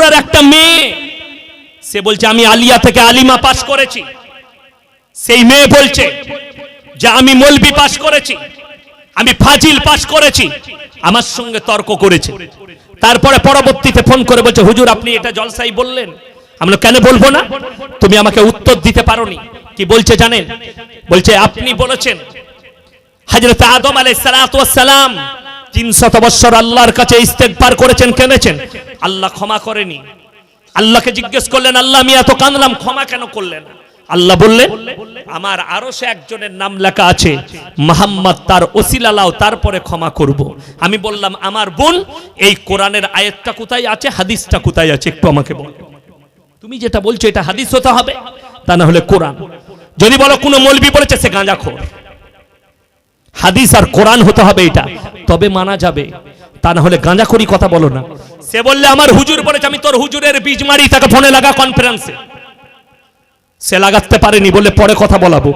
ত্রিপুরার একটা মেয়ে, সে বলছে, আমি আলিয়া থেকে আলিমা পাশ করেছি। সেই মেয়ে বলছে যে, আমি মলবি পাশ করেছি, আমি ফাজিল পাশ করেছি, আমার সঙ্গে তর্ক করেছে। তারপরে পরবর্তীতে ফোন করে বলছে, হুজুর, আপনি এটা জলসাই বললেন। আমরা কেন বলব না? তুমি আমাকে উত্তর দিতে পারোনি। কি বলছে জানেন? বলছে, আপনি বলেছেন হজরত আদম আলাই সালাম তিন শত বৎসর আল্লাহর কাছে ইস্তেকবার করেছেন, কেঁদেছেন? আল্লাহ ক্ষমা করেনি। আল্লাহকে জিজ্ঞেস করলেন, আল্লাহ, আমি এত কাঁদলাম, ক্ষমা কেন করলেন? আল্লাহ বললেন, আমার আরও সে একজনের নাম লেখা আছে, মোহাম্মদ তার ওসিলালাও তারপরে ক্ষমা করব। আমি বললাম, আমার বোন, এই কোরআনের আয়াতটা কোথায় আছে, হাদিসটা কোথায় আছে, একটু আমাকে বল। তুমি যেটা বলছো, এটা হাদিস হতে হবে, তা না হলে কোরআন। যদি বলো কোনো মৌলবি বলেছে, সে গাঁজাখোর হাদিস আর কোরআন হতে হবে এটা। তবে মানা যাবে। তা না হলে গাঁজা করি কথা বলো না। সে বললে, আমার হুজুর বলেছে, আমি তোর হুজুরের বীজ মারি, তাকে ফোনে লাগা কনফারেন্সে সে লাগাতে পারেনি বলে পরে কথা বলাবো।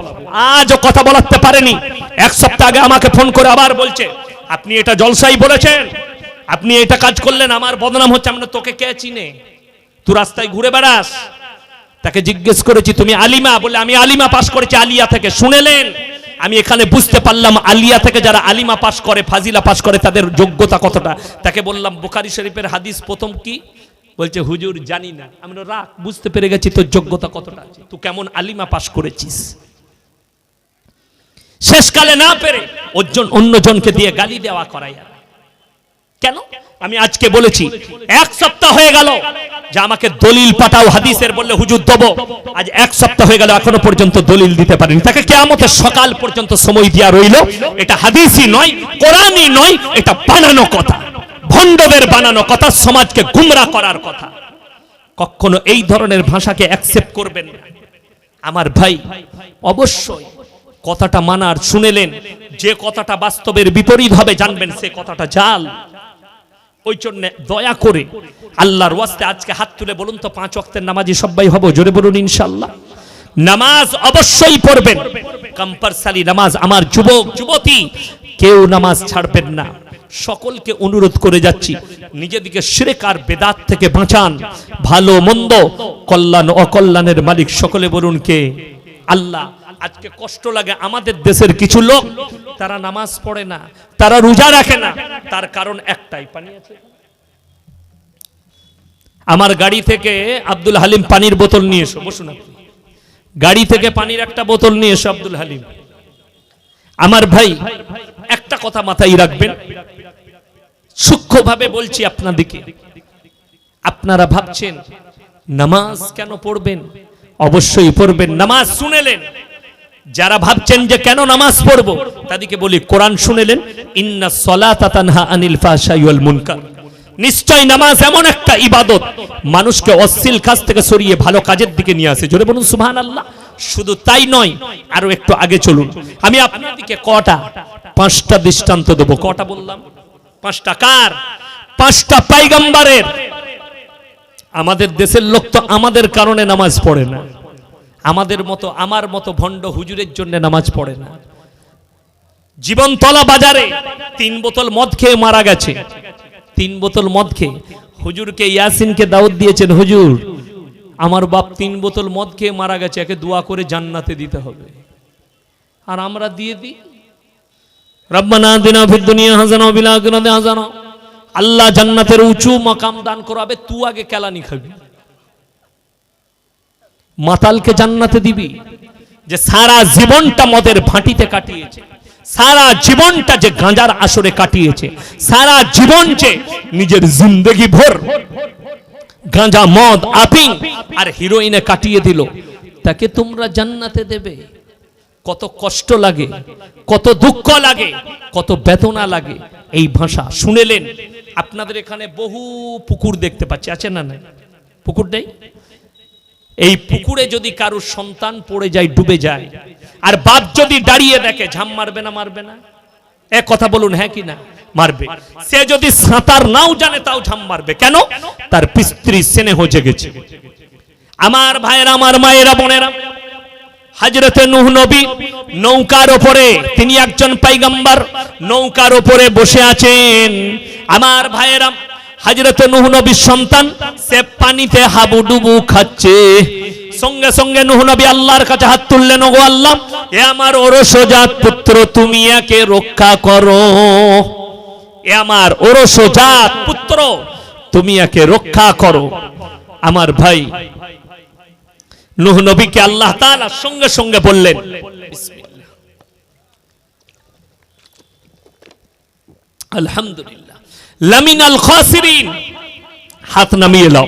আজও কথা বলাতে পারেনি। এক সপ্তাহ আগে আমাকে ফোন করে আবার বলছে, আপনি এটা জলসাই বলেছেন। আপনি এটা কাজ করলেন, আমার বদনাম হচ্ছে, আমরা তোকে কে চিনে? তুই রাস্তায় ঘুরে বেড়াস? তাকে জিজ্ঞেস করেছি, তুমি আলিমা? বলে আমি আলিমা পাশ করেছি, আলিয়া থেকে। শুনেলেন? আমি এখানে বুঝতে পারলাম আলিয়া থেকে যারা আলিমা পাশ করে, ফাজিলা পাশ করে, তাদের যোগ্যতা কতটা? তাকে বললাম, বোখারি শরীফের হাদিস প্রথম কি? বলছে, হুজুর, জানি না। আমি রাগ, বুঝতে পেরে গেছি, তোর যোগ্যতা কতটা আছে? তুই কেমন আলিমা পাশ করেছিস? শেষকালে না পেরে অন্যজনকে দিয়ে গালি দেওয়া করাই আর। কেন? আমি আজকে বলেছি, এক সপ্তাহ হয়ে গেল যে আমাকে দলিল পাঠাও, হাদিসের বললে হুজুর দেবো। আজ এক সপ্তাহ হয়ে গেল, এখনও পর্যন্ত দলিল দিতে পারেনি। তাকে কেয়ামতের সকাল পর্যন্ত সময় দিয়া রইল। এটা হাদিসই নয়, কোরআনই নয়, এটা বানানো কথা। ভণ্ডদের বানানো কথা, সমাজকে গুমরা করার কথা। কখনো এই ধরনের ভাষাকে অ্যাকসেপ্ট করবেন না। আমার ভাই, অবশ্যই কথাটা মানার শুনেলেন, যে কথাটা বাস্তবের বিপরীত হবে জানবেন, সে কথাটা জাল। ওই জন্য দয়া করে আল্লাহর ওয়াস্তে আজকে হাত তুলে বলুন তো, পাঁচ ওয়াক্তের নামাজি সবাই হব, জোরে বলুন ইনশাল্লাহ নামাজ অবশ্যই পড়বেন কম্পালসারি নামাজ। আমার যুবক, যুবতী, কেউ নামাজ ছাড়বেন না। সকলকে অনুরোধ করে যাচ্ছি নিজেদিকে শিরেক আর বেদাত থেকে বাঁচান। ভালো, মন্দ, কল্যাণ, অকল্যাণের মালিক সকলে বলুন কে? আল্লাহ। আজকে কষ্ট লাগে আমাদের দেশের কিছু লোক, তারা নামাজ পড়ে না, তারা রোজা রাখে না, তার কারণ একটাই, পানি আছে? আমার গাড়ি থেকে আব্দুল হালিম পানির বোতল নিয়ে এসো, বসুন আপনি। গাড়ি থেকে পানির একটা বোতল নিয়ে এসো, আব্দুল হালিম। আমার ভাই, একটা কথা মাথায় রাখবেন। সূক্ষ্মভাবে বলছি আপনাদেরকে। আপনারা ভাবছেন, নামাজ কেন পড়বেন? অবশ্যই পড়বেন। নামাজ শুনেলেন। যারা ভাবছেন যে কেন নামাজ পড়ব, তাদেরকে বলি, কোরআন শুনেলেন, ইন্না সলাতা তানহা আনিল ফাহশাই ওয়াল মুনকার। নিশ্চয় নামাজ এমন একটা ইবাদত, মানুষকে অশ্লীল কাজ থেকে সরিয়ে ভালো কাজের দিকে নিয়ে আসে। জোরে বলুন সুবহান আল্লাহ শুধু তাই নয়, আরও একটু আগে চলুন। আমি আপনাদেরকে কটা, পাঁচটা দৃষ্টান্ত দেবো। কটা বললাম? পাঁচটা কার? পাঁচটা পাইগাম্বারের। আমাদের দেশের লোক তো আমাদের কারণে নামাজ পড়ে না। আমাদের মতো, আমার মতো ভণ্ড হুজুরের জন্য নামাজ পড়ে না। জীবনতলা বাজারে তিন বোতল মদ খেয়ে মারা গেছে। তিন বোতল মদ খেয়ে। হুজুরকে ইয়াসিনকে দাওয়াত দিয়েছেন, হুজুর, আমার বাপ তিন বোতল মদ খেয়ে মারা গেছে, একে দোয়া করে জান্নাতে দিতে হবে। আর আমরা দিয়ে দিই। রব্বানা দিনা ফিদ দুনিয়া আখিরাতি হাসানা। আল্লাহ জান্নাতের উঁচু মাকাম দান করাবে, তুই আগে কেলানি খাবি। মাতালকে জান্নাতে দিবি। যে সারা জীবনটা মদের ভাঁটিতে কাটিয়েছে। সারা জীবনটা যে গাঁজার আসরে কাটিয়েছে। সারা জীবন যে নিজের জিন্দগি ভর। গাঁজা, মদ, আপিং আর হিরোইনে কাটিয়ে দিল। তাকে তোমরা জান্নাতে দেবে। কত কষ্ট লাগে, কত দুঃখ লাগে, কত বেদনা লাগে। এই ভাষা শুনেলেন। আপনাদের এখানে বহু পুকুর দেখতে পাচ্ছি। আছে না না পুকুর নেই? এই পুকুরে যদি কারোর সন্তান পড়ে যায়, ডুবে যায়, আর বাপ যদি দাঁড়িয়ে দেখে ঝাম মারবে না মারবে না? এক কথা বলুন হ্যাঁ কি না? মারবে। সে যদি সাঁতার নাও জানে, তাও ঝাম মারবে। কেন? তার পিস্ত্রী স্নেহ জেগেছে। আমার ভাইয়েরা, আমার মায়েরা, বোনেরা, হাজরতে নুহ নবী নৌকার ওপরে, তিনি একজন পাইগাম্বার, নৌকার ওপরে বসে আছেন। আমার ভাইয়েরা হাজরত নুহ নবীর সন্তান, সে পানিতে হাবুডুবু খাচ্ছে। সঙ্গে সঙ্গে নুহ নবী আল্লাহর কাছে হাত তুললেন, ওগো আল্লাহ, এ আমার ওরসজাত পুত্র, তুমি একে রক্ষা করো। এ আমার ওরসজাত পুত্র, তুমি একে রক্ষা করো। আমার ভাই, নুহ নবীকে আল্লাহ তাআলা সঙ্গে সঙ্গে বললেন। আলহামদুলিল্লাহ। লামিনাল খাসিরিন। হাত নামিয়ে লাও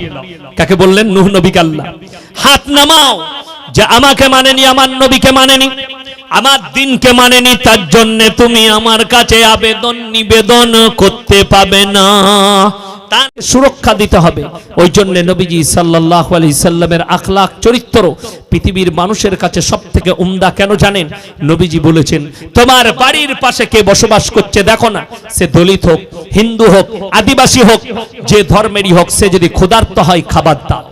কাকে বললেন? নূহ নবীকে আল্লাহ। হাত নামাও। যে আমাকে মানেনি, আমার নবীকে মানেনি। আমার দিনকে মানেনি তার জন্য তুমি আমার কাছে আবেদন নিবেদন করতে পাবে না। তার সুরক্ষা দিতে হবে। ওই জন্য নবীজি সাল্লাল্লাহু আলাইহি সাল্লামের আখলাক চরিত্র পৃথিবীর মানুষের কাছে সব থেকে উমদা কেন জানেন? নবীজি বলেছেন, তোমার বাড়ির পাশে কে বসবাস করছে দেখো না। সে দলিত হোক, হিন্দু হোক, আদিবাসী হোক, যে ধর্মেরই হোক, সে যদি ক্ষুধার্ত হয় খাবার দাও।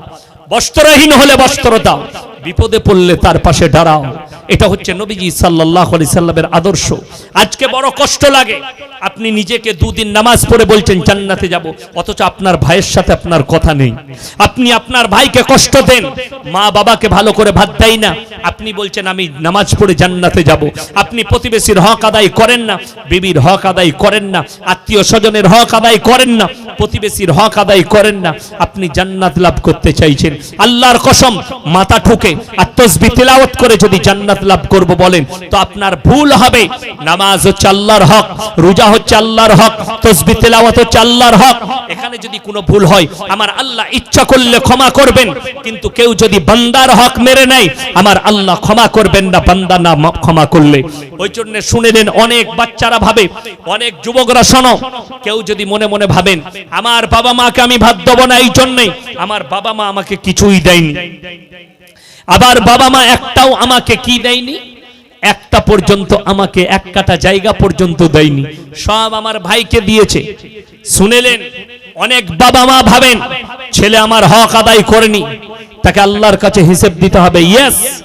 বস্ত্রহীন হলে বস্ত্র দাও। বিপদে পড়লে তার পাশে দাঁড়াও। এটা হচ্ছে নবীজি সাল্লাল্লাহু আলাইহি সাল্লামের আদর্শ। আজকে বড় কষ্ট লাগে। আপনি নিজেকে দুদিন নামাজ পড়ে বলছেন, জান্নাতে যাব। অথচ আপনার ভাইয়ের সাথে আপনার কথা নেই। আপনি আপনার ভাইকে কষ্ট দেন। মা বাবাকে ভালো করে ভাত দেয় না। আপনি বলছেন, আমি নামাজ পড়ে জান্নাতে যাব। আপনি প্রতিবেশীর হক আদায় করেন না। বিবির হক আদায় করেন না। আত্মীয় স্বজনের হক আদায় করেন না। প্রতিবেশীর হক আদায় করেন না। আপনি জান্নাত লাভ করতে চাইছেন। আল্লাহর কসম, মাথা ঠুকে আর তসবি তেলাওয়াত করে যদি জান্নাত লাভ করব বলেন। তো আপনার ভুল হবে। নামাজ হচ্ছে আল্লাহর হক, রোজা হচ্ছে আল্লাহর হক, তসবি, তেলাওয়াত হচ্ছে আল্লাহর হক। এখানে যদি কোনো ভুল হয়, আমার আল্লাহ ইচ্ছা করলে ক্ষমা করবেন। কিন্তু কেউ যদি বান্দার হক মেরে নেয়, আমার আল্লাহ ক্ষমা করবেন না, বান্দা না ক্ষমা করলে। ওই জন্য শুনে নেন, অনেক বাচ্চারা ভাবে, অনেক যুবকরা শোনো, কেউ যদি মনে মনে ভাবেন, আমার বাবা মাকে আমি ভাত দেবো না, এই জন্যই, আমার বাবা মা আমাকে কিছুই দেয়নি। আবার বাবা মা একটাও আমাকে কি দেয়নি? একটা পর্যন্ত আমাকে এক কাটা জায়গা পর্যন্ত দেয়নি। সব আমার ভাইকে দিয়েছে। শুনেলেন? অনেক বাবা মা ভাবেন, ছেলে আমার হক আদায় করেনি। তাকে আল্লাহর কাছে হিসেব দিতে হবে। ইয়েস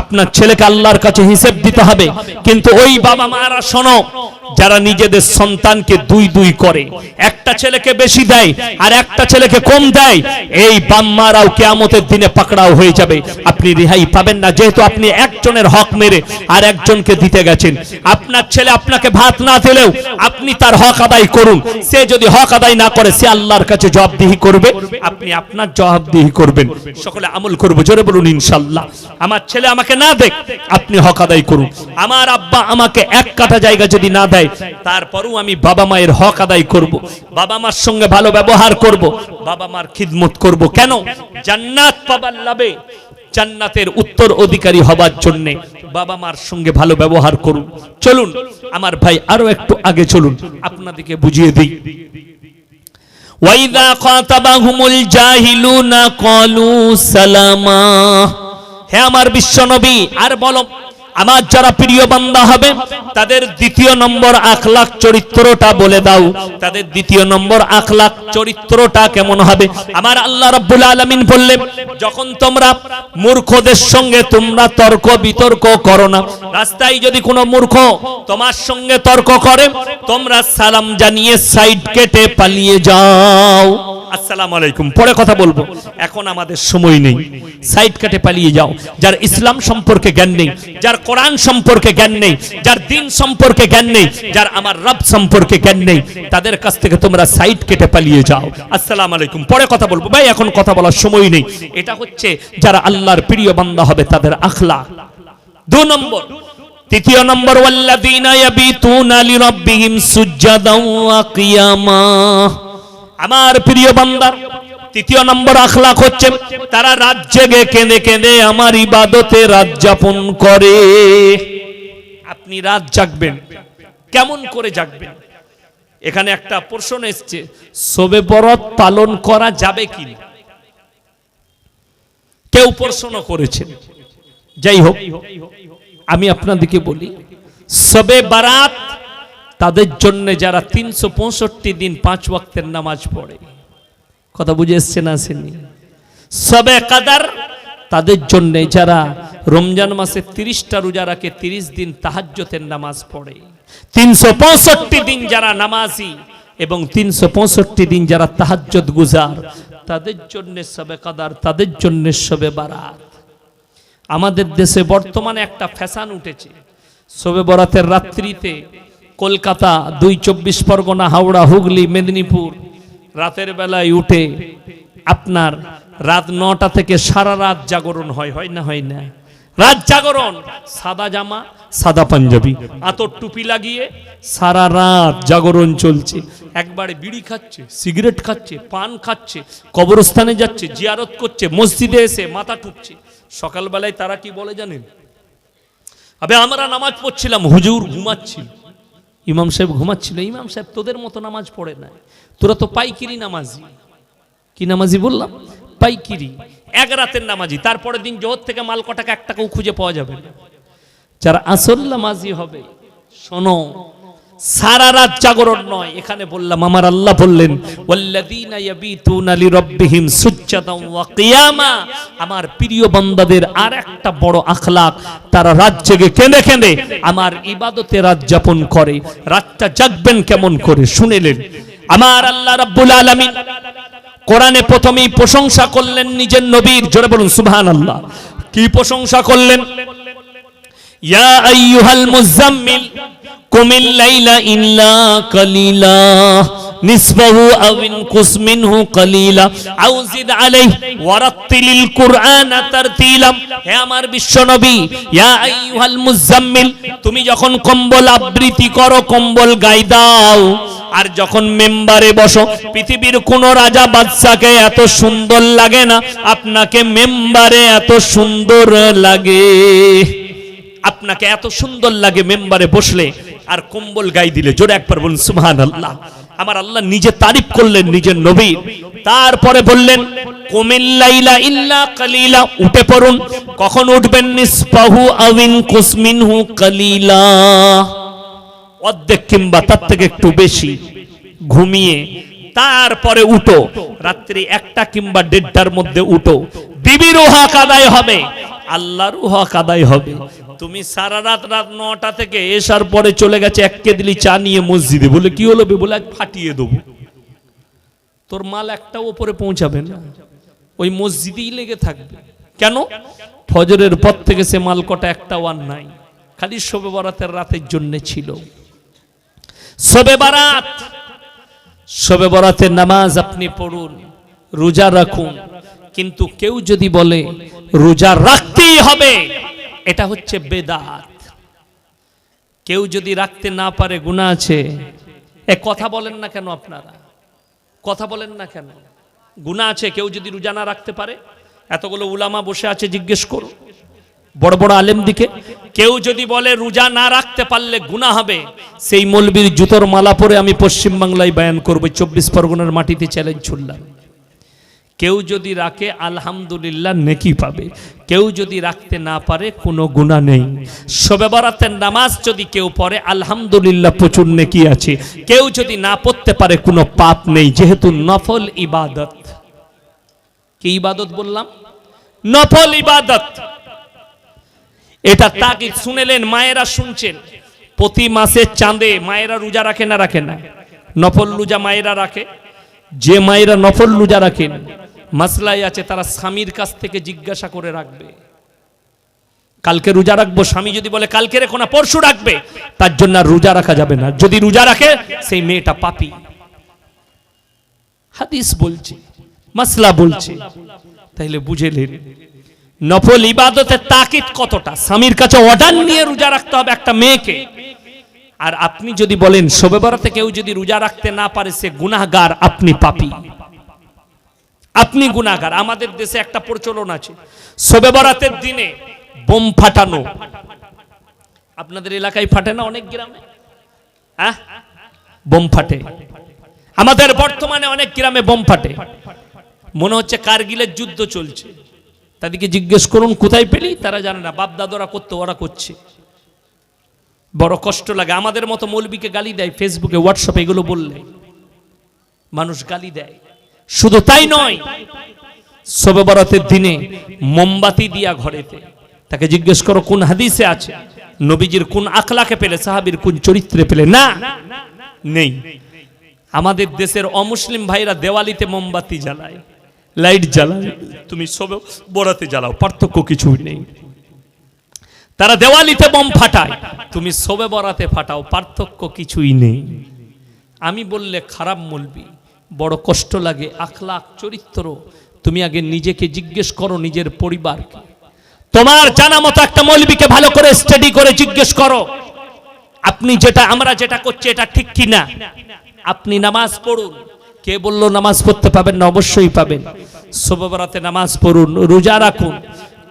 আপনার ছেলেকে আল্লাহর কাছে হিসেব দিতে হবে। কিন্তু ওই বাবা মারা, শোনো, যারা নিজেদের সন্তানকে দুই দুই করে, একটা ছেলেকে বেশি দেয় আর একটা ছেলেকে কম দেয়, এই বাম্মারাও কেয়ামতের দিনে পাকড়াও হয়ে যাবে। আপনি রেহাই পাবেন না, যেহেতু আপনি একজনের হক মেরে আর একজনকে দিতে গেছেন। আপনার ছেলে আপনাকে ভাত না দিলেও আপনি তার হক আদায় করুন। সে যদি হক আদায় না করে, সে আল্লাহর কাছে জবাবদিহি করবে। আপনি আপনার জবাবদিহি করবেন। সকলে আমল করব, জোরে বলুন ইনশাল্লাহ। আমার ছেলে আমাকে না দেখ, আপনি হক আদায় করুন। আমার আব্বা আমাকে এক কাঠা জায়গা যদি না দেয়, তারপরও আমি বাবা মায়ের হক আদায় করব। বাবা মার সঙ্গে ভালো ব্যবহার করব। বাবা মার খিদমত করব। কেন? জান্নাত পাবার লাভে জান্নাতের উত্তর অধিকারী হবার জন্য বাবা মার সঙ্গে ভালো ব্যবহার করুন। চলুন, আমার ভাই আরও একটু আগে চলুন, আপনাদেরকে বুঝিয়ে দিই। ওয়াইদা খাতাবাহুমুল জাহিলুনা ক্বালু সালামা। হে আমার বিশ্ব নবী আর বলো আমার যারা প্রিয় বান্দা হবে, তাদের দ্বিতীয় নম্বর আখলাক চরিত্রটা বলে দাও। তাদের দ্বিতীয় নম্বর আখলাক চরিত্রটা কেমন হবে? আমার আল্লাহ রাব্বুল আলামিন বললেন, যখন তোমরা মূর্খদের সঙ্গে তোমরা তর্ক বিতর্ক করো না। রাস্তায় যদি কোনো মূর্খ তোমার সঙ্গে তর্ক করে, তোমরা সালাম জানিয়ে সাইড কেটে পালিয়ে যাও। আসসালামু আলাইকুম। পরে কথা বলব। এখন আমাদের সময় নেই। সাইড কেটে পালিয়ে যাও। যার ইসলাম সম্পর্কে জ্ঞান নেই, যার কোরআন সম্পর্কে জ্ঞান নেই, যার দিন সম্পর্কে জ্ঞান নেই, যার আমার রব সম্পর্কে জ্ঞান নেই, তাদের কাছ থেকে তোমরা সাইড কেটে পালিয়ে যাও। আসসালামু আলাইকুম। পরে কথা বলব। ভাই, এখন কথা বলার সময় নেই। এটা হচ্ছে যারা আল্লাহর প্রিয় বান্দা হবে, তাদের আখলাক দু নম্বর। তৃতীয় নম্বর, ওয়াল্লাযীনা ইয়াবিতুনা লিরাব্বিহিম সুজ্জাদাও ওয়া কিয়ামা আমার প্রিয় বান্দার তৃতীয় নম্বর আখলাক হচ্ছে, তারা রাত জেগে কেঁদে কেঁদে আমার ইবাদতে রাত যাপন করে। আপনি রাত জাগবেন, কেমন করে জাগবেন? এখানে একটা প্রশ্ন এসছে, শোবে বরত পালন করা যাবে কি? কেউ প্রশ্ন করেছেন যাই হোক, আমি আপনাদেরকে বলি সবে বারাত তাদের জন্য যারা তিনশো পঁয়ষট্টি দিন পাঁচ ওয়াক্তের নামাজ পড়ে কথা বুঝে এসছে না আসেনি সবে কাদার তাদের জন্য যারা রমজান মাসে তিরিশটা রোজা রাখে, তিরিশ দিন তাহাজ্জতের নামাজ পড়ে। তিনশো পঁয়ষট্টি দিন যারা নামাজি এবং তিনশো পঁয়ষট্টি দিন যারা তাহাজ্জত গুজার, তাদের জন্য সবে কাদার, তাদের জন্য সবে বারাত। আমাদের দেশে বর্তমানে একটা ফ্যাশন উঠেছে। শবে বরাতের রাত্রিতে কলকাতা দুই চব্বিশ পরগনা, হাওড়া, হুগলি, মেদিনীপুর রাতের বেলায় উঠে আপনার রাত নটা থেকে সারা রাত জাগরণ হয় হয় না হয় না? রাত জাগরণ, সাদা জামা, সাদা পাঞ্জাবি, আতর টুপি লাগিয়ে সারা রাত জাগরণ চলছে। একবারে বিড়ি খাচ্ছে, সিগারেট খাচ্ছে, পান খাচ্ছে, কবরস্থানে যাচ্ছে, জিয়ারত করছে, মসজিদে এসে মাথা টুকছে সকালবেলায় তারা কি বলে জানেন? আবে আমরা নামাজ পড়ছিলাম, হুজুর ঘুমাচ্ছিল। ইমাম সাহেব ঘুমাচ্ছিল, ইমাম সাহেব তোদের মতো নামাজ পড়ে না তোরা তো পাইকিরি নামাজি। কি নামাজি বললাম? পাইকিরি। এক রাতের নামাজি, তারপরের দিন জোহর থেকে মাল কটাকা এক টাকাও খুঁজে পাওয়া যাবে যারা আসল নামাজি হবে, শোনো সারা রাত জাগরণ নয়। এখানে বললাম, আমার আল্লাহ বললেন আমার প্রিয় বান্দাদের আর একটা বড় আখলাক, তারা রাত জেগে কেঁদে কেঁদে আমার ইবাদতে রাত যাপন করে। রাতটা জাগবেন কেমন করে? শুনেলেন। আমার আল্লাহ রাব্বুল আলামিন কোরআনে প্রথমেই প্রশংসা করলেন নিজের নবীর, জোরে বলুন, সুবহানাল্লাহ। কি প্রশংসা করলেন? ইয়া আইয়ুহাল মুজাম্মিল আমার বিশ্বনবী মুজাম্মিল, তুমি যখন কম্বল আবৃত্তি করো, কম্বল গাই দাও। আর যখন মেম্বারে বসো, পৃথিবীর কোন রাজা বাদশাকে এত সুন্দর লাগে না, আপনাকে মেম্বারে এত সুন্দর লাগে। আপনাকে এত সুন্দর লাগে মেম্বারে বসলে। আর কম্বল গাই দিলে, জোরে একবার বলুন সুবহান আল্লাহ আমার আল্লাহ নিজে তারিফ করলেন, নিজের নবী। তারপরে বললেন কোমিল্লাইলা ইল্লা কালিলা। উঠে পড়ুন। কখন উঠবেন? নিসপাহু আবিন কুসমিনহু কালিলা। অর্ধেক কিংবা তার থেকে একটু বেশি। ঘুমিয়ে তারপরে উঠো। রাত্রি একটা কিংবা দেড়টার মধ্যে উঠো। বিবির হক আদায় হবে। আল্লাহর হক আদায় হবে। তুমি সারা রাত রাত নটা থেকে এসার পরে চলে গেছে, এক কেদলি চা নিয়ে মসজিদে। বলে, কি হলো? বলে, আজ ফাটিয়ে দেবো। তোর মাল একটা ওপরে পৌঁছাবে না। ওই মসজিদেই লেগে থাকবে। কেন? ফজরের পর থেকে সে মাল কটা একটাও আর নাই। খালি শোবে বরাতের রাতের জন্য ছিল। শোবে বারাত! শোবে বরাতের নামাজ আপনি পড়ুন, রোজা রাখুন। কিন্তু কেউ যদি বলে রোজা রাখতেই হবে। এটা হচ্ছে বেদাত। কেউ যদি রাখতে না পারে গুণা আছে। এ, কথা বলেন না কেন আপনারা? কথা বলেন না কেন? গুণা আছে, কেউ যদি রোজা না রাখতে পারে, এতগুলো উলামা বসে আছে, জিজ্ঞেস করুন। বড় বড় আলেম দিকে। কেউ যদি বলে, রোজা না রাখতে পারলে গুণা হবে, সেই মলবির জুতোর মালা পরে আমি পশ্চিম বাংলায় বয়ান করব চব্বিশ পরগনার মাটিতে চ্যালেঞ্জ ছুড়লাম। কেউ যদি রাখে, আলহামদুলিল্লাহ নেকি পাবে। কেউ যদি রাখতে না পারে, কোনো গুণা নেই। শবে বরাতের নামাজ যদি কেউ পড়ে, আলহামদুলিল্লাহ প্রচুর নেকি আছে। কেউ যদি না পড়তে পারে, কোনো পাপ নেই, যেহেতু নফল ইবাদত। কি ইবাদত বললাম? নফল ইবাদত। এটা তাকে শুনেলেন, মায়েরা শুনছেন। প্রতি মাসে চাঁদে মায়েরা রোজা রাখে না রাখে না? নফল রোজা মায়েরা রাখে? যে মায়েরা নফল রোজা রাখেন মাসলাই আছে, তারা স্বামীর কাছ থেকে জিজ্ঞাসা করে রাখবে। কালকে রোজা রাখব, স্বামী যদি বলে, কালকে রেখো না, পরশু রাখবে, তার জন্য আর রোজা রাখা যাবে না। যদি রোজা রাখে, সেই মেয়েটা পাপি। হাদিস বলছে, মাসলা বলছে। তাইলে বুঝেলেন নফল ইবাদতের তাকিদ কতটা? স্বামীর কাছে অর্ডার নিয়ে রোজা রাখতে হবে একটা মেয়েকে। আর আপনি যদি বলেন, শোবে বরাতে কেউ যদি রোজা রাখতে না পারে, সে গুনাহগার, আপনি পাপি। আপনি গুনাহগার। আমাদের দেশে একটা প্রচলন আছে। শোবে বরাতের দিনে বোম ফাটানো। আপনাদের এলাকায় ফাটে না অনেক গ্রামে? হ্যাঁ? বোম ফাটে। আমাদের বর্তমানে অনেক গ্রামে বোম ফাটে। মনে হচ্ছে কারগিলের যুদ্ধ চলছে। তাদেরকে জিজ্ঞেস করুন, কোথায় পেলি? তারা জানে না। বাপ দাদরা করতে, ওরা করছে। বড় কষ্ট লাগে। আমাদের মতো মৌলবীকে গালি দেয়। ফেসবুকে, হোয়াটসঅ্যাপে এগুলো বললে। মানুষ গালি দেয়। শুধু তাই নয় শবে বরাতের দিনে মোমবাতি দিয়া ঘরেতে। তাকে জিজ্ঞেস করো, কোন হাদিসে আছে? নবীজির কোন আখলাকে পেলে, সাহাবীর কোন চরিত্রে পেলে? না, নেই। আমাদের দেশের অমুসলিম ভাইরা দেওয়ালিতে মোমবাতি জ্বালায়, লাইট জ্বালায়, তুমি সবে বড়াতে জ্বালাও, পার্থক্য কিছুই নেই। তারা দেওয়ালিতে বোম ফাটায়, তুমি সবে বরাতে ফাটাও, পার্থক্য কিছুই নেই। আমি বললে খারাপ মলবি। বড় কষ্ট লাগে, আখলাখ, চরিত্র। তুমি আগে নিজেকে জিজ্ঞেস করো নিজের পরিবারকে। তোমার জানা মতো একটা মৌলবীকে ভালো করে স্টাডি করে জিজ্ঞেস করো। আপনি যেটা, আমরা যেটা করছি এটা ঠিক কি না আপনি নামাজ পড়ুন। কে বলল নামাজ পড়তে পাবেন না? অবশ্যই পাবেন। শোভবরাতে নামাজ পড়ুন, রোজা রাখুন।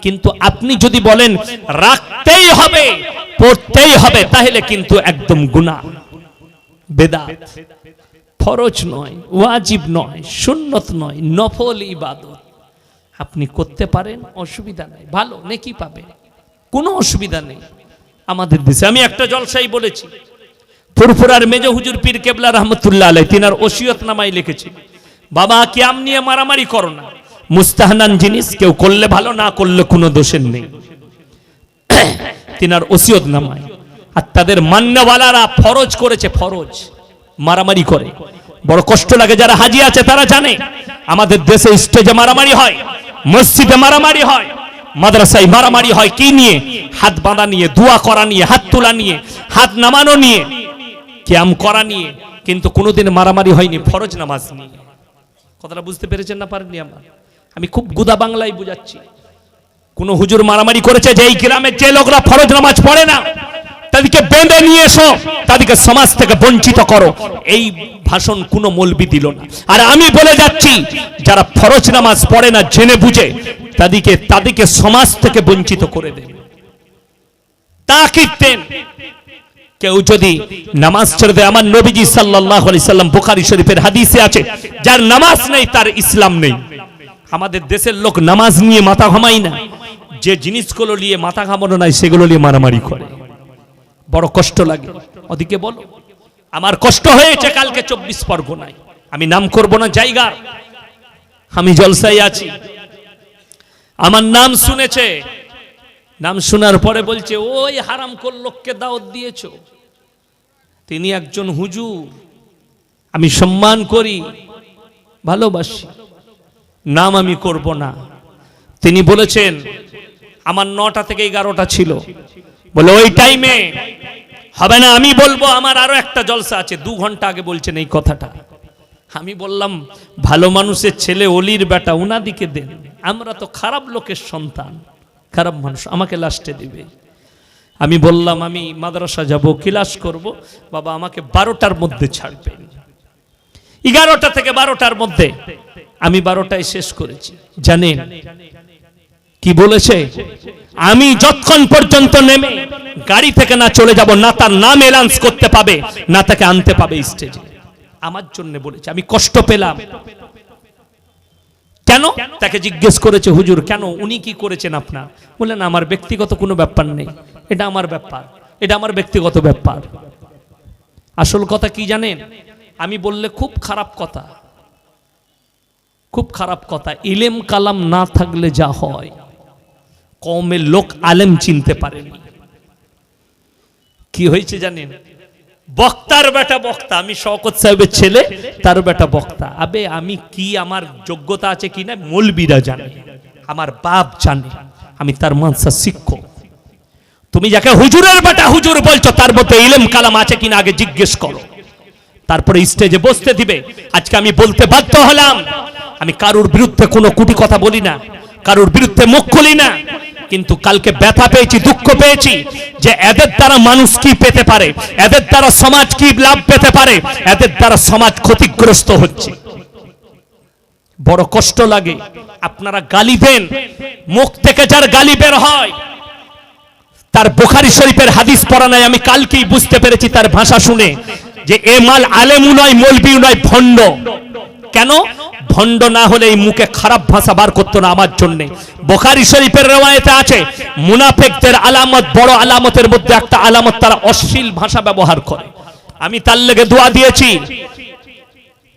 কিন্তু আপনি যদি বলেন, রাখতেই হবে, পড়তেই হবে তাহলে কিন্তু একদম গুণা বেদাত। ফরজ নয়, ওয়াজিব নয়, সুন্নত নয়, নফল ইবাদত। আপনি করতে পারেন, অসুবিধা নেই। ভালো, নেকি পাবেন কোনো অসুবিধা নেই। আমাদের দেশে, আমি একটা জলসাই বলেছি। ফুরফুরার মেজ হুজুর পীর কেবলা রহমতুল্লাহ আলাই তিনার ওসিয়ত নামাই লিখেছে, বাবা কিয়াম নিয়ে মারামারি করো না। মুস্তাহানান জিনিস, কেউ করলে ভালো, না করলে কোনো দোষের নেই। তিনার ওসিয়ত নামায় আর তাদের মান্যওয়ালারা ফরজ করেছে, ফরজ। মারামারি করে। বড় কষ্ট লাগে যারা হাজি আছে, তারা জানে। আমাদের দেশে স্টেজে মারামারি হয়, মসজিদে মারামারি হয়, মাদ্রাসায় মারামারি হয়। কি নিয়ে? হাত বাঁধা নিয়ে, দোয়া করা নিয়ে, হাত তোলা নিয়ে, হাত নামানো নিয়ে ক্যাম করা নিয়ে। কিন্তু কোনোদিন মারামারি হয়নি, ফরজ নামাজ নিয়ে। কথাটা বুঝতে পেরেছেন না পারেননি আমার? আমি খুব গুদা বাংলায় বুঝাচ্ছি। কোন হুজুর মারামারি করেছে যে এই গ্রামের যে লোকরা ফরজ নামাজ পড়ে না তাদেরকে বেঁধে নিয়ে এসো। তাদেরকে সমাজ থেকে বঞ্চিত করো। এই ভাষণ কোনো মলবি দিল না। আর আমি বলে যাচ্ছি, যারা ফরজ নামাজ পড়ে না, জেনে বুঝে, তাদেরকে তাদেরকে সমাজ থেকে বঞ্চিত করে দেন কেউ যদি নামাজ ছেড়ে দেয়, আমার নবীজি বুখারী শরীফের হাদিসে আছে, যার নামাজ নেই, তার ইসলাম নেই। আমাদের দেশের লোক নামাজ নিয়ে মাথা ঘামাই না। যে জিনিসগুলো নিয়ে মাথা ঘামানো নাই, সেগুলো নিয়ে মারামারি করে। বড় কষ্ট লাগে। ওদিকে বলো, আমার কষ্ট হয়েছে কালকে চব্বিশ পরগনায়। আমি নাম করব না জায়গার আমি জলসায় আছি। আমার নাম শুনেছে। নাম শোনার পরে বলছে, ওই হারাম কোল লোককে দাওয়াত দিয়েছ। তিনি একজন হুজুর। আমি সম্মান করি, ভালোবাসি। নাম আমি করব না। তিনি বলেছেন, আমার নটা থেকে এগারোটা ছিল। বলে, ওই টাইমে হবে না, আমি বলব, আমার আরও একটা জলসা আছে। দু ঘণ্টা আগে বলছেন এই কথাটা। আমি বললাম, ভালো মানুষের ছেলে অলির বেটা উনাদিকে দেন। আমরা তো খারাপ লোকের সন্তান, খারাপ মানুষ, আমাকে লাস্টে দিবে। আমি বললাম, আমি মাদ্রাসা যাব, ক্লাস করব, বাবা আমাকে বারোটার মধ্যে ছাড়বেন এগারোটা থেকে বারোটার মধ্যে আমি বারোটায় শেষ করেছি। জানেন কি বলেছে? আমি যতক্ষণ পর্যন্ত নেমে গাড়ি থেকে না চলে যাব, না তার নাম এলান্স করতে পাবে, না তাকে আনতে পাবে স্টেজে আমার জন্য বলেছে, আমি কষ্ট পেলাম। কেন? তাকে জিজ্ঞেস করেছে, হুজুর, কেন? উনি কি করেছেন আপনার? বললেন, আমার ব্যক্তিগত কোনো ব্যাপার নেই। এটা আমার ব্যাপার। এটা আমার ব্যক্তিগত ব্যাপার। আসল কথা কি জানেন? আমি বললে খুব খারাপ কথা। খুব খারাপ কথা। ইলেম কালাম না থাকলে যা হয়। কমের লোক আলেম চিনতে পারেনি কি হয়েছে জানেন? বক্তার বেটা বক্তা। আমি শওকত সাহেবের ছেলে, তার বেটা বক্তা। আবে, আমি কি আমার যোগ্যতা আছে কি না মলবিরা জানে। আমার বাপ জানে। আমি তার মানসা শিক্ষক। তুমি যাকে হুজুরের বেটা হুজুর বলছো, তার মধ্যে ইলেম কালাম আছে কিনা আগে জিজ্ঞেস করো। তারপরে স্টেজে বসতে দিবে। আজকে আমি বলতে বাধ্য হলাম। আমি কারুর বিরুদ্ধে কোনো কুটি কথা বলি না। কারুর বিরুদ্ধে মুখ খুলি না। কিন্তু কালকে ব্যথা পেয়েছি, দুঃখ পেয়েছি যে এদের দ্বারা মানুষ কি পেতে পারে? এদের দ্বারা সমাজ কি লাভ পেতে পারে? এদের দ্বারা সমাজ ক্ষতিগ্রস্ত হচ্ছে। বড় কষ্ট লাগে। আপনারা গালি দেন। মুখ থেকে যার গালি বের হয়, তার বোখারি শরীফের হাদিস পড়া নাই আমি কালকেই বুঝতে পেরেছি তার ভাষা শুনে যে এ মাল আলেমু নয় মলবিউ নয়, ভণ্ড। কেন? ভণ্ড না হলে এই মুখে খারাপ ভাষা বার করতো না আমার জন্য। বোখারি শরীফের রেওয়ায়তে আছে, মুনাফেকদের আলামত বড় আলামতের মধ্যে একটা আলামত তারা অশ্লীল ভাষা ব্যবহার করে। আমি তার লেগে দোয়া দিয়েছি,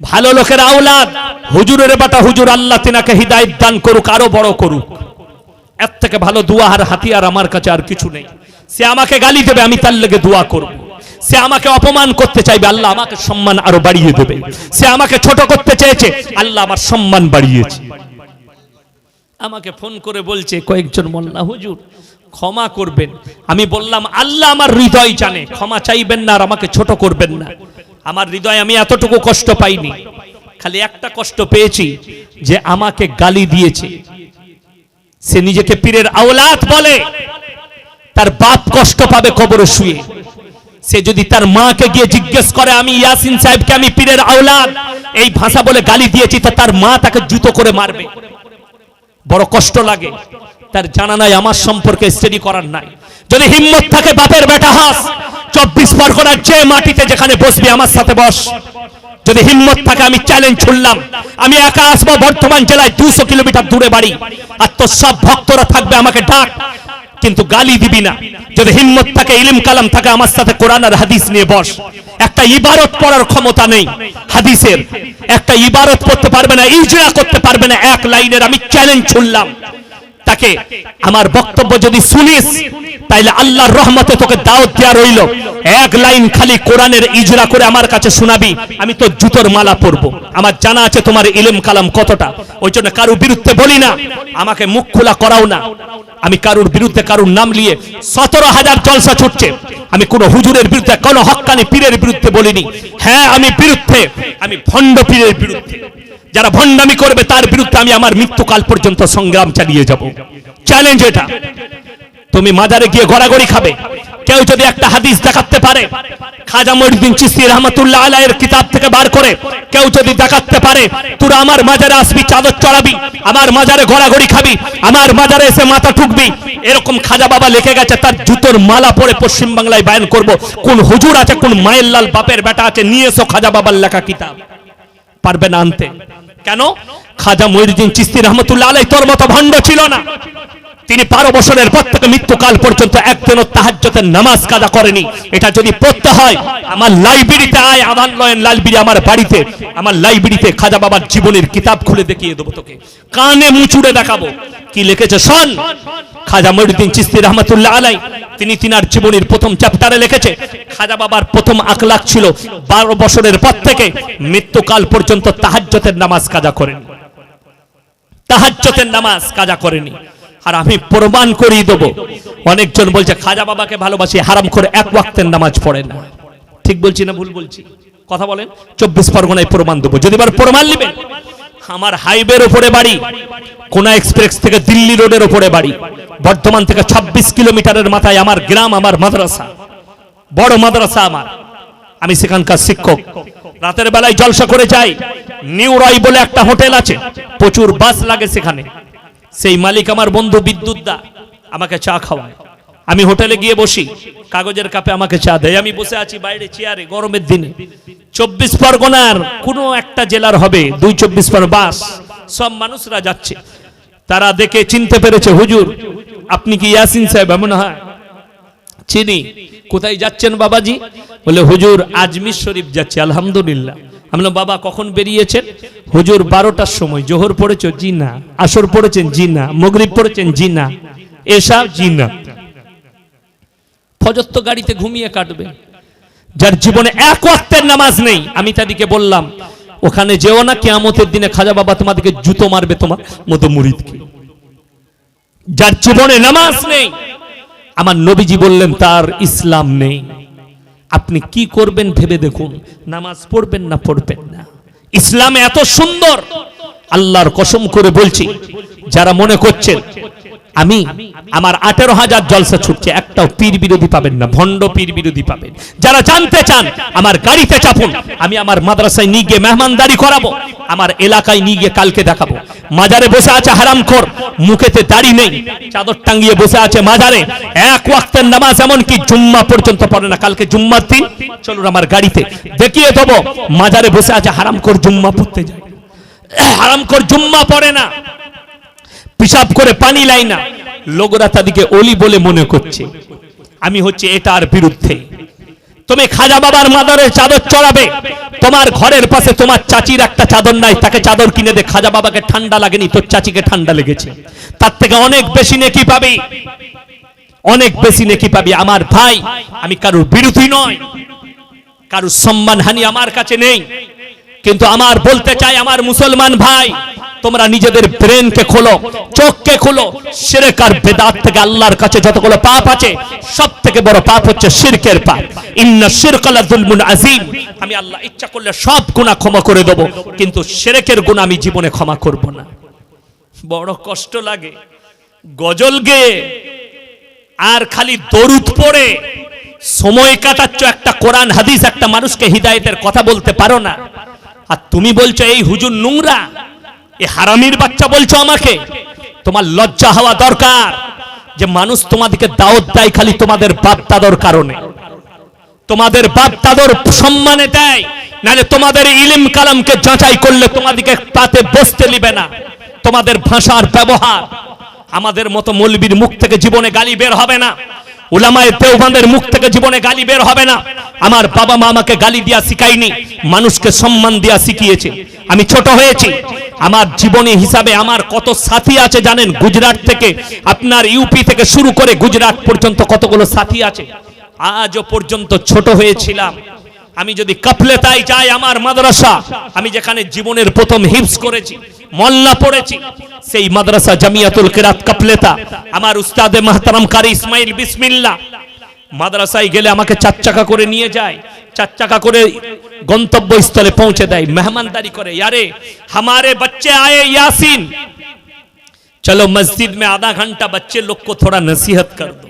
ভালো লোকের আওলাদ, হুজুরের বাটা হুজুর আল্লাহ তিনাকে হৃদায়ত দান করুক, আরও বড় করুক। এর থেকে ভালো দোয়া আর হাতিয়ার আমার কাছে আর কিছু নেই। সে আমাকে গালি দেবে, আমি তার লেগে দোয়া করব। সে আমাকে অপমান করতে চাইবে, আল্লাহ আমাকে সম্মান আরও বাড়িয়ে দেবে। সে আমাকে ছোট করতে চেয়েছে, আল্লাহ আমার সম্মান বাড়িয়েছে। আমাকে ফোন করে বলছে, কয়েকজন মোল্লা, হুজুর, ক্ষমা করবেন। আমি বললাম, আল্লাহ আমার হৃদয় জানে, ক্ষমা চাইবেন না আর আমাকে ছোট করবেন না। আমার হৃদয় আমি এতটুকু কষ্ট পাইনি। খালি একটা কষ্ট পেয়েছি যে আমাকে গালি দিয়েছে। সে নিজেকে পীরের আওলাদ বলে। তার বাপ কষ্ট পাবে কবরে শুয়ে। সে যদি তার মাকে গিয়ে জিজ্ঞেস করে, আমি ইয়াসিন সাহেবকে, আমি পীরের আওলাদ। এই ভাষা বলে গালি দিয়েছি, তা তার মা তাকে জুতো করে মারবে। বড় কষ্ট লাগে। তার জানা নাই, আমার সম্পর্কে স্টাডি করার নাই। যদি হিম্মত থাকে, বাপের বেটা হাস, চব্বিশ পরগনার যে মাটিতে যেখানে বসবি, আমার সাথে বস। যদি হিম্মত থাকে, আমি চ্যালেঞ্জ ছুড়লাম আমি একা আসব, বর্ধমান জেলায় দুশো কিলোমিটার দূরে বাড়ি। আর তোর সব ভক্তরা থাকবে, আমাকে ডাক। কিন্তু গালি দিবি না। যদি হিম্মত থাকে, ইলিম, কালাম থাকে, আমার সাথে কোরআন আর হাদিস নিয়ে বস। একটা ইবারত পড়ার ক্ষমতা নেই হাদিসের। একটা ইবারত পড়তে পারবে না, ইজরা করতে পারবে না। এক লাইনের আমি চ্যালেঞ্জ ছুড়লাম তাকে আমার বক্তব্য যদি শুনিস তাইলে আল্লাহর রহমতে তোকে দাওয়াত দেওয়া রইল। এক লাইন খালি কোরআনের ইজরা করে আমার কাছে শোনাবি, আমি তো জুতোর মালা পরবো। আমার জানা আছে তোমার ইলম কালাম কতটা। ওই জন্য কারোর বিরুদ্ধে বলি না, আমাকে মুখ খোলা করাও না। আমি কারুর বিরুদ্ধে কারুর নাম নিয়ে সতেরো হাজার জলসা ছুটছে। আমি কোন হুজুরের বিরুদ্ধে, কোন হক্কানি পীরের বিরুদ্ধে বলিনি। হ্যাঁ আমি বিরুদ্ধে, আমি ভণ্ড পীরের বিরুদ্ধে। যারা ভণ্ডামি করবে তার বিরুদ্ধে আমি আমার মৃত্যুকাল পর্যন্ত সংগ্রাম চালিয়ে যাব। চ্যালেঞ্জ এটা। তুমি মাজারে গিয়ে গড়াগড়ি খাবে। কেউ যদি একটা হাদিস দেখাতে পারে, খাজা মহিউদ্দিন চিস্তি রহমতুল্লাহ আলাইয়ের কিতাব থেকে বার করে, কেউ যদি দেখাতে পারে, তোরা আমার মাজারে আসবি, চাদর চড়াবি, আমার মাজারে গড়াগড়ি খাবি, আমার মাজারে এসে মাথা ঠুকবি, এরকম খাজা বাবা লিখে গেছে, তার জুতোর মালা পরে পশ্চিম বাংলায় বায়ান করব। কোন হুজুর আছে, কোন মায়ের লাল বাপের বেটা আছে, নিয়ে এসো খাজা বাবার লেখা কিতাব। পারবে না আনতে। কেন? খাজা মহিউদ্দিন চিস্তি রহমতুল্লাহ আলাই তোর মতো ভণ্ড ছিল না। তিনি বারো বছরের পর থেকে মৃত্যুকাল পর্যন্ত একদিনও তাহাজ্জতের নামাজ কাজা করেনি। এটা যদি পড়তে হয়, আমার লাইব্রেরিতে আয়, আমার নয়ন লাইব্রেরি আমার বাড়িতে, আমার লাইব্রেরিতে খাজা বাবার জীবনের কিতাব খুলে দেখিয়ে দেবো তোকে। কানে মুচুড়ে দেখাবো। কি লিখেছে? শোন। খাজা মহিউদ্দিন চিস্তি রহমতুল্লাহ আলাই তিনি তিনার জীবনের প্রথম চ্যাপ্টারে লিখেছে, খাজা বাবার প্রথম আখলাখ ছিল, বারো বছরের পর থেকে মৃত্যুকাল পর্যন্ত তাহাজ্জতের নামাজ কাজা করেন। তাহাজ্জতের নামাজ কাজা করেনি। আর আমি প্রমাণ করিয়ে দেবো। অনেকজন বলছে, খাজা বাবাকে ভালোবাসি, হারাম করে এক ওয়াক্তের নামাজ পড়ে না। ঠিক বলছি না ভুল বলছি? কথা বলেন, চব্বিশ পরগনায় প্রমাণ দেবো। যদি এবার প্রমাণ নেবেন, আমার হাইওয়ের ওপরে বাড়ি, কোনা এক্সপ্রেস থেকে দিল্লি রোডের ওপরে বাড়ি, বর্ধমান থেকে ২৬ কিলোমিটারের মাথায় আমার গ্রাম, আমার মাদ্রাসা, বড় মাদ্রাসা আমার। আমি সেখানকার শিক্ষক। রাতের বেলায় জলসা করে যাই, নিউ রাই বলে একটা হোটেল আছে, প্রচুর বাস লাগে সেখানে। সেই মালিক আমার বন্ধু বিদ্যুৎ দা, আমাকে চা খাওয়ায়। আমি হোটেলে গিয়ে বসি, কাগজের কাপে আমাকে চা দেয়। আমি বসে আছি বাইরে চেয়ারে, গরমের দিনে। চব্বিশ পরগনার কোনো একটা জেলার হবে, দুই চব্বিশ পর বাস, সব মানুষরা যাচ্ছে। তারা দেখে চিনতে পেরেছে, হুজুর, আপনি কি ইয়াসিন সাহেব এমন হয়? চিনি, কোথায় যাচ্ছেন বাবাজি? বলে, হুজুর, আজমির শরীফ যাচ্ছে, আলহামদুলিল্লাহ। আমি বাবা কখন বেরিয়েছেন? হুজুর বারোটার সময়। জোহর পড়েছ জি না আসর পড়েছেন জি না মগরিব পড়েছেন জি না এসা জি না গাড়িতে ঘুমিয়ে কাটবে। যার জীবনে এক ওয়াক্তের নামাজ নেই, আমি তাদেরকে বললাম, ওখানে যেও না, কেয়ামতের দিনে খাজা বাবা তোমাদেরকে জুতো মারবে তোমার মতো মুরিদকে যার জীবনে নামাজ নেই, আমার নবীজি বললেন, তার ইসলাম নেই। আপনি কি করবেন ভেবে দেখুন। নামাজ পড়বেন না পড়বেন না। ইসলাম এত সুন্দর। আল্লাহর কসম করে বলছি, যারা মনে করছেন আমি, আমার আঠেরো হাজার জলসা ছুটছে, একটাও পীর বিরোধী পাবেন না, ভণ্ড পীর বিরোধী পাবেন। যারা জানতে চান, আমার গাড়িতে চাপুন, আমি আমার মাদ্রাসায় নিয়ে গিয়ে মেহমানদারি করাবো, আমার এলাকায় নিয়ে গিয়ে কালকে দেখাবো। মাজারে বসে আছে হারামখোর মুখেতে দাড়ি নেই, চাদর টাঙ্গিয়ে বসে আছে মাজারে, এক ওয়াক্তের নামাজ এমন কি জুম্মা পর্যন্ত পড়ে না, কালকে জুম্মার দিন, চলুন আমার গাড়িতে, দেখিয়ে দেবো, মাজারে বসে আছে হারামখোর জুম্মা পড়তে যায়। হারামখোর জুম্মা পড়ে না। পিসাব করে পানি লাই না। লোকরা তাদেরকে অলি বলে মনে করছে। আমি হচ্ছে এটার বিরুদ্ধে। তুমি খাজা বাবার মাদারের চাদর চড়াবে। তোমার ঘরের পাশে তোমার চাচির একটা চাদর নাই। তাকে চাদর কিনে দে। খাজা বাবাকে ঠান্ডা লাগেনি। তোর চাচিকে ঠান্ডা লেগেছে। তার থেকে অনেক বেশি নেকি পাবি। অনেক বেশি নেকি পাবি। আমার ভাই, আমি কারোর বিরোধী নয়। কারোর সম্মানহানি আমার কাছে নেই। কিন্তু আমার বলতে চাই, আমার মুসলমান ভাই তোমরা নিজেদের ব্রেনকে খোলো, চোখকে খোলো। শিরক আর বেদাত থেকে আল্লাহর কাছে যতগুলো পাপ আছে সব থেকে বড় পাপ হচ্ছে শিরকের পাপ। ইন্না শিরকালা যুলমুন আজিম আমি আল্লাহ ইচ্ছা করলে সব গুনাহ ক্ষমা করে দেব, কিন্তু শিরকের গুনাহ আমি জীবনে ক্ষমা করব না। বড় কষ্ট লাগে। গজল গেয়ে আর খালি দরুদ পড়ে। সময় কাটাচ্ছ একটা কোরআন, হাদিস, একটা মানুষকে হিদায়তের কথা বলতে পারো না। আর তুমি বলছো, এই হুজুর নোংরা। এ হারামির বাচ্চা বলছো আমাকে? তোমার লজ্জা হওয়া দরকার যে মানুষ তোমাদেরকে দাওয়াত দেয় খালি তোমাদের বাপ দাদর কারণে। তোমাদের বাপ দাদর সম্মানে দেয়, নাহলে তোমাদের ইলিম কালামকে যাচাই করলে তোমাদেরকে তাতে বসতে নিবে না। তোমাদের ভাষার ব্যবহার, আমাদের মতো মৌলবীর মুখ থেকে জীবনে গালি বের হবে না। উলামায়ে দেওবন্দের মুখ থেকে জীবনে গালি বের হবে না। আমার বাবা মা আমাকে গালি দিয়া শিখায়নি, মানুষকে সম্মান দিয়া শিখিয়েছে। আমি ছোট হয়েছি আমার জীবনী হিসাবে আমার কত সাথী আছে জানেন? গুজরাট থেকে, আপনার ইউপি থেকে শুরু করে গুজরাট পর্যন্ত কতগুলো সাথী আছে? আজও পর্যন্ত ছোট হয়েছিলাম। আমি যদি কাপলেতাই যাই আমার মাদ্রাসা, আমি যেখানে জীবনের প্রথম হিপস করেছি, মল্লা পড়েছি, সেই মাদ্রাসা জামিয়াতুল কিরাত কাপলেতা আমার উস্তাদে মাহতারাম কারি ইসমাইল বিসমিল্লাহ। মাদ্রাসায় গেলে আমাকে চার চাকা করে নিয়ে যায় চার চাকা করে গন্তব্যস্থলে পৌঁছে দেয় মেহমানদারি করে यारे हमारे बच्चे आए यासीन चलो मस्जिद में आधा घंटा बच्चे लोग को थोड़ा नसीहत कर दो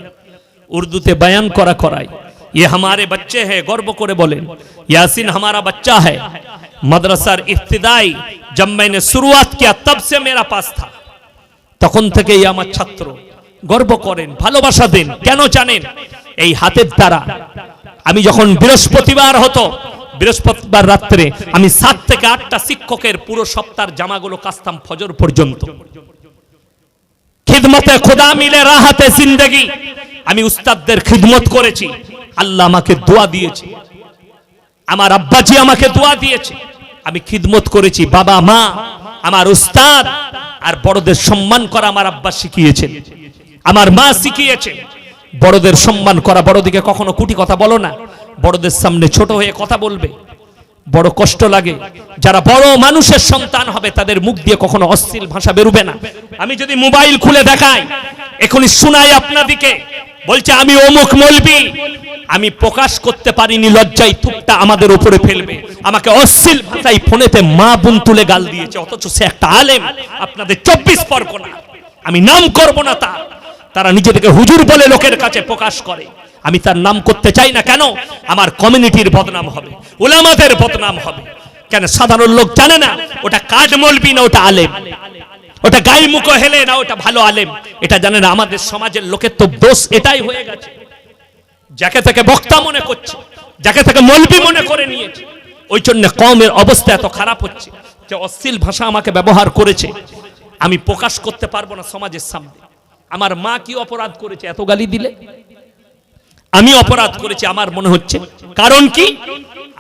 উর্দুতে বয়ান করা করাই ये हमारे बच्चे हैं गर्व করে বলেন यासीन हमारा बच्चा है मदरसार इब्तिदाई जब मैंने शुरुआत किया तब से मेरा पास था তখন থেকেই আমার ছাত্র গর্ব করেন ভালোবাসা দেন কেন জানেন এই হাতের দ্বারা। আমি যখন বৃহস্পতিবার হতো, বৃহস্পতিবার রাত্রে আমি সাত থেকে আটটা শিক্ষকের পুরো সপ্তাহের জামাগুলো কাস্তাম ফজর পর্যন্ত। খিদমতে খোদা মিলে রাহাতে জিন্দগি। আমি উস্তাদদের খিদমত করেছি। আল্লাহ আমাকে দোয়া দিয়েছে। আমার আব্বাজি আমাকে দোয়া দিয়েছে। আমি খিদমত করেছি, বাবা, মা, আমার উস্তাদ, আর বড়দের সম্মান করা আমার আব্বা শিখিয়েছেন আমার মা শিখিয়েছে। বড়দের সম্মান করা, বড়দিকে কখনো কুটি কথা বলো না। বড়দের সামনে ছোট হয়ে কথা বলবে। বড় কষ্ট লাগে। যারা বড় মানুষের সন্তান হবে, তাদের মুখ দিয়ে কখনো অশ্লীল ভাষা বেরোবে না। আমি যদি মোবাইল খুলে দেখাই, এখনই শোনাই আপনাদিকে। বলছে, আমি অমুক মলবি। আমি প্রকাশ করতে পারিনি, লজ্জায় তুপটা আমাদের উপরে ফেলবে। আমাকে অশ্লীল ভাষায় ফোনেতে মা বোন তুলে গাল দিয়েছে, অথচ সে একটা আলেম। আপনাদের চব্বিশ পরগনা। আমি নাম করব না তা তারা নিজেদেরকে হুজুর বলে লোকের কাছে প্রকাশ করে। আমি তার নাম করতে চাই না কেন? আমার কমিউনিটির বদনাম হবে, ওলামাদের বদনাম হবে। কেন সাধারণ লোক জানে না, ওটা কাজ মলবি না, ওটা আলেম। ওটা গাই মুখ হেলে না, ওটা ভালো আলেম। এটা জানে না, আমাদের সমাজের লোকের তো দোষ এটাই হয়ে গেছে। যাকে থেকে বক্তা মনে করছে, যাকে থেকে মলবি মনে করে নিয়েছে, ওই জন্য কমের অবস্থা এত খারাপ হচ্ছে। যে অশ্লীল ভাষা আমাকে ব্যবহার করেছে, আমি প্রকাশ করতে পারব না সমাজের সামনে। আমার মা কি অপরাধ করেছে? এত গালি দিলে? আমি অপরাধ করেছি, আমার মনে হচ্ছে। কারণ কি?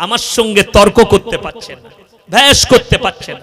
আমার সঙ্গে তর্ক করতে পারছেন ভ্যাস করতে পারছেন